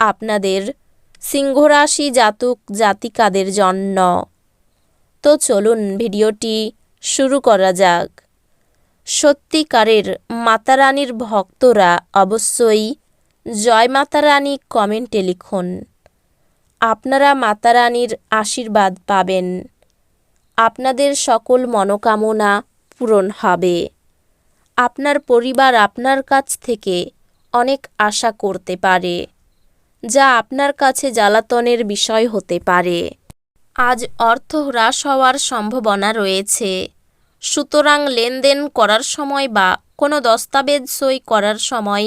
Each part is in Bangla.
আপনাদের সিংহরাশি জাতক জাতিকাদের জন্য। তো চলুন ভিডিওটি শুরু করা যাক। সত্যিকারের মাতারানীর ভক্তরা অবশ্যই জয় মাতারানী কমেন্টে লিখুন। আপনারা মাতারানীর আশীর্বাদ পাবেন। আপনাদের সকল মনোকামনা পূরণ হবে। আপনার পরিবার আপনার কাছ থেকে অনেক আশা করতে পারে। যা আপনার কাছে জ্বালাতনের বিষয় হতে পারে। আজ অর্থ হ্রাস হওয়ার সম্ভাবনা রয়েছে। সুতরাং লেনদেন করার সময় বা কোনো দস্তাবেজ সই করার সময়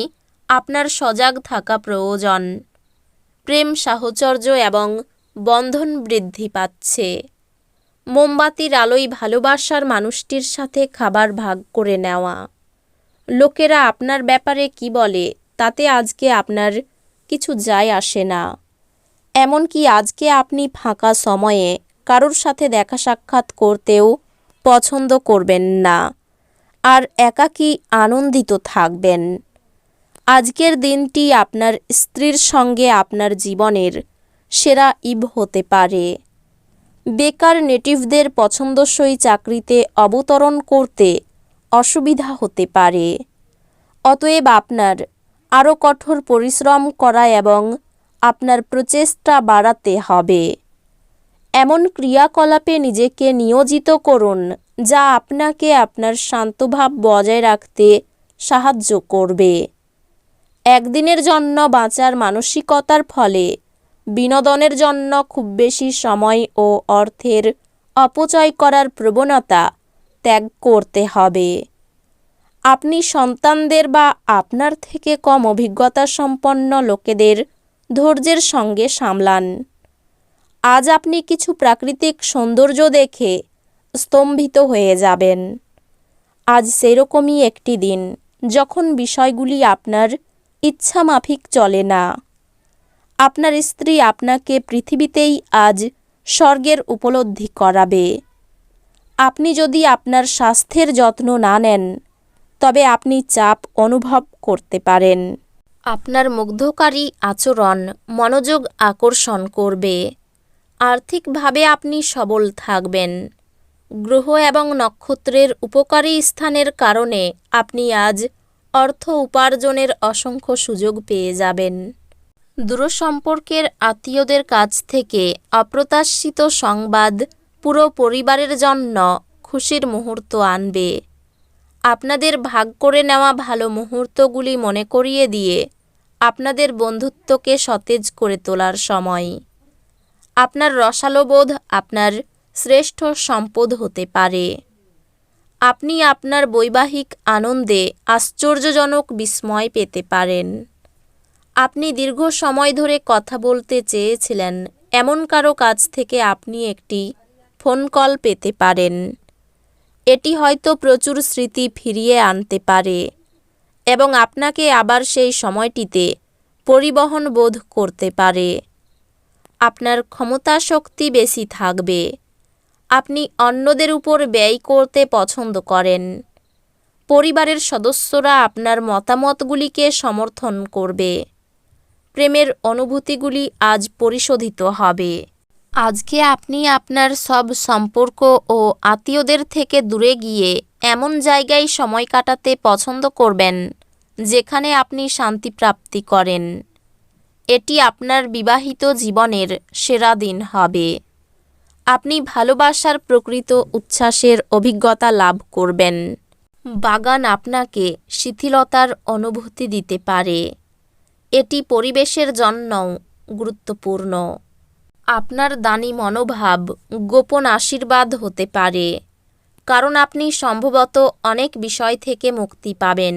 আপনার সজাগ থাকা প্রয়োজন। প্রেম সাহচর্য এবং বন্ধন বৃদ্ধি পাচ্ছে। মোমবাতির আলোয় ভালোবাসার মানুষটির সাথে খাবার ভাগ করে নেওয়া। লোকেরা আপনার ব্যাপারে কি বলে তাতে আজকে আপনার কিছু যায় আসে না। এমনকি আজকে আপনি ফাঁকা সময়ে কারোর সাথে দেখা সাক্ষাৎ করতেও পছন্দ করবেন না আর একাকী আনন্দিত থাকবেন। আজকের দিনটি আপনার স্ত্রীর সঙ্গে আপনার জীবনের সেরা ইব হতে পারে। বেকার নেটিভদের পছন্দসই চাকরিতে অবতরণ করতে অসুবিধা হতে পারে। অতএব আপনার আরও কঠোর পরিশ্রম করা এবং আপনার প্রচেষ্টা বাড়াতে হবে। এমন ক্রিয়াকলাপে নিজেকে নিয়োজিত করুন, যা আপনাকে আপনার শান্তভাব বজায় রাখতে সাহায্য করবে। একদিনের জন্য বাঁচার মানসিকতার ফলে বিনোদনের জন্য খুব বেশি সময় ও অর্থের অপচয় করার প্রবণতা ত্যাগ করতে হবে। আপনি সন্তানদের বা আপনার থেকে কম অভিজ্ঞতা সম্পন্ন লোকেদের ধৈর্যের সঙ্গে সামলান। আজ আপনি কিছু প্রাকৃতিক সৌন্দর্য দেখে স্তম্ভিত হয়ে যাবেন। আজ সেরকমই একটি দিন, যখন বিষয়গুলি আপনার ইচ্ছামাফিক চলে না। আপনার স্ত্রী আপনাকে পৃথিবীতেই আজ স্বর্গের উপলব্ধি করাবে। আপনি যদি আপনার স্বাস্থ্যের যত্ন না নেন তবে আপনি চাপ অনুভব করতে পারেন। আপনার মুগ্ধকারী আচরণ মনোযোগ আকর্ষণ করবে। আর্থিকভাবে আপনি সবল থাকবেন। গ্রহ এবং নক্ষত্রের উপকারী স্থানের কারণে আপনি আজ অর্থ উপার্জনের অসংখ্য সুযোগ পেয়ে যাবেন। দূরসম্পর্কের আত্মীয়দের কাছ থেকে অপ্রত্যাশিত সংবাদ পুরো পরিবারের জন্য খুশির মুহূর্ত আনবে। আপনাদের ভাগ করে নেওয়া ভালো মুহূর্তগুলি মনে করিয়ে দিয়ে আপনাদের বন্ধুত্বকে সতেজ করে তোলার সময়। আপনার রসালোবোধ আপনার শ্রেষ্ঠ সম্পদ হতে পারে। আপনি আপনার বৈবাহিক আনন্দে আশ্চর্যজনক বিস্ময় পেতে পারেন। আপনি দীর্ঘ সময় ধরে কথা বলতে চেয়েছিলেন, এমন কারও কাছ থেকে আপনি একটি ফোন কল পেতে পারেন। এটি হয়তো প্রচুর স্মৃতি ফিরিয়ে আনতে পারে এবং আপনাকে আবার সেই সময়টিতে পরিবহন বোধ করতে পারে। আপনার ক্ষমতা শক্তি বেশি থাকবে। আপনি অন্যদের উপর ব্যয় করতে পছন্দ করেন। পরিবারের সদস্যরা আপনার মতামতগুলিকে সমর্থন করবে। প্রেমের অনুভূতিগুলি আজ পরিশোধিত হবে। আজকে আপনি আপনার সব সম্পর্ক ও আত্মীয়দের থেকে দূরে গিয়ে এমন জায়গায় সময় কাটাতে পছন্দ করবেন, যেখানে আপনি শান্তি প্রাপ্তি করেন। এটি আপনার বিবাহিত জীবনের সেরা দিন হবে। আপনি ভালোবাসার প্রকৃত উচ্ছ্বাসের অভিজ্ঞতা লাভ করবেন। বাগান আপনাকে শিথিলতার অনুভূতি দিতে পারে। এটি পরিবেশের জন্যও গুরুত্বপূর্ণ। আপনার দানি মনোভাব গোপন আশীর্বাদ হতে পারে, কারণ আপনি সম্ভবত অনেক বিষয় থেকে মুক্তি পাবেন।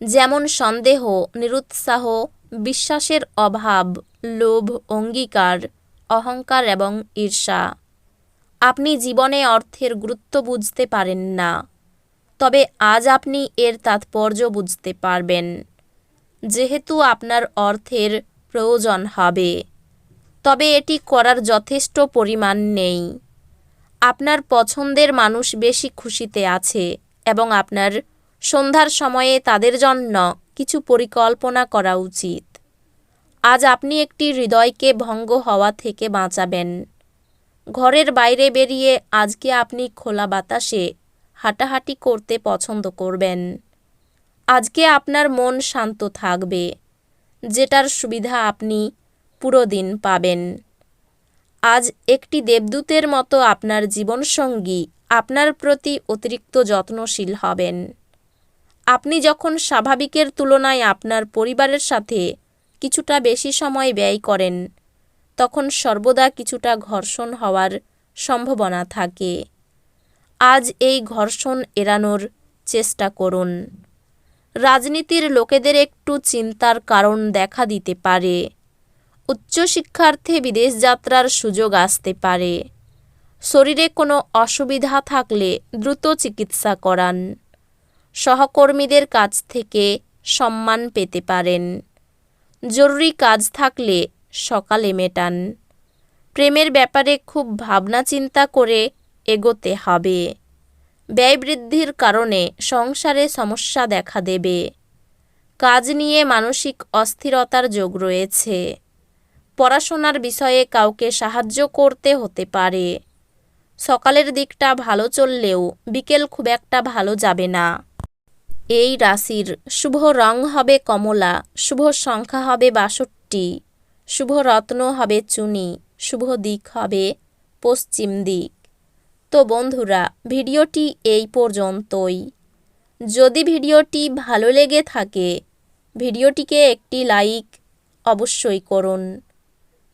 যেমন সন্দেহ, নিরুৎসাহ, বিশ্বাসের অভাব, লোভ, অঙ্গীকার, অহংকার এবং ঈর্ষা। আপনি জীবনে অর্থের গুরুত্ব বুঝতে পারেন না, তবে আজ আপনি এর তাৎপর্য বুঝতে পারবেন। যেহেতু আপনার অর্থের প্রয়োজন হবে তবে এটি করার যথেষ্ট পরিমাণ নেই। আপনার পছন্দের মানুষ বেশি খুশিতে আছে এবং আপনার সন্ধ্যার সময়ে তাদের জন্য কিছু পরিকল্পনা করা উচিত। আজ আপনি একটি হৃদয়কে ভঙ্গ হওয়া থেকে বাঁচাবেন। ঘরের বাইরে বেরিয়ে আজকে আপনি খোলা বাতাসে হাঁটাহাঁটি করতে পছন্দ করবেন। আজকে আপনার মন শান্ত থাকবে। যেটার সুবিধা আপনি পুরো দিন পাবেন। আজ একটি দেবদূতের মতো আপনার জীবনসঙ্গী আপনার প্রতি অতিরিক্ত যত্নশীল হবেন। আপনি যখন স্বাভাবিকের তুলনায় আপনার পরিবারের সাথে কিছুটা বেশি সময় ব্যয় করেন, তখন সর্বদা কিছুটা ঘর্ষণ হওয়ার সম্ভাবনা থাকে। আজ এই ঘর্ষণ এড়ানোর চেষ্টা করুন। রাজনীতির লোকেদের একটু চিন্তার কারণ দেখা দিতে পারে। উচ্চশিক্ষার্থে বিদেশ যাত্রার সুযোগ আসতে পারে। শরীরে কোনো অসুবিধা থাকলে দ্রুত চিকিৎসা করান। সহকর্মীদের কাছ থেকে সম্মান পেতে পারেন। জরুরি কাজ থাকলে সকালে মেটান। প্রেমের ব্যাপারে খুব ভাবনা চিন্তা করে এগোতে হবে। ব্যয় বৃদ্ধির কারণে সংসারে সমস্যা দেখা দেবে। কাজ নিয়ে মানসিক অস্থিরতার যোগ রয়েছে। পড়াশোনার বিষয়ে কাউকে সাহায্য করতে হতে পারে। সকালের দিকটা ভালো চললেও বিকেল খুব একটা ভালো যাবে না। এই রাশির শুভ রং হবে কমলা, শুভ সংখ্যা হবে বাষট্টি, শুভ রত্ন হবে চুনি, শুভ দিক হবে পশ্চিম দিক। তো বন্ধুরা, ভিডিওটি এই পর্যন্তই। যদি ভিডিওটি ভালো লেগে থাকে, ভিডিওটিকে একটি লাইক অবশ্যই করুন।